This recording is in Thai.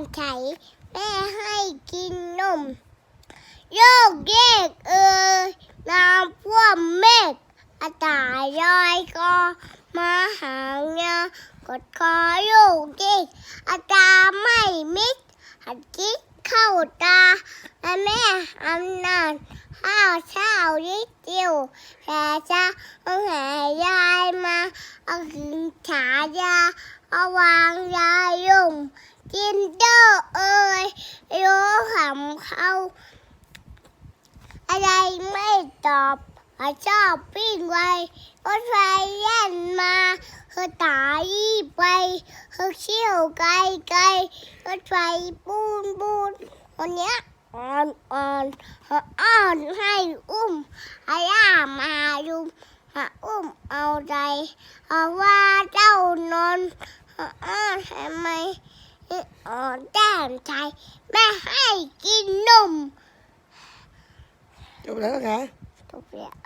มไถแม่ให้กินนมโยกเยกเอ่ยน้ำพ่วมเมฆอาตายลอยคอมาหางเงากดคอโยกเยกอาตาไม่มิดหัดคิดเข้าตาและแม่อำนานข้าวเช้านิดเดียวแต่จะต้องหายายมาเอาถึงฉายาเอาวางยายลงกินเดำเข้า อะไรไม่ตอบอาชอบปิ้งไวรถไฟแย่นมาเธอตายไปเธอเชี่ยวไกลไกลรถไฟปูนปูนคนเนี้ยอ่อนอ่อนเธออ้อนให้อุ้มอาย่ามาดุมมาอุ้มเอาใจเพราะว่าเจ้านอนเธออ้อนทำไม อ่อนแก้มใจแม่ให้กินนม จบแล้วนะคะทุกอย่าง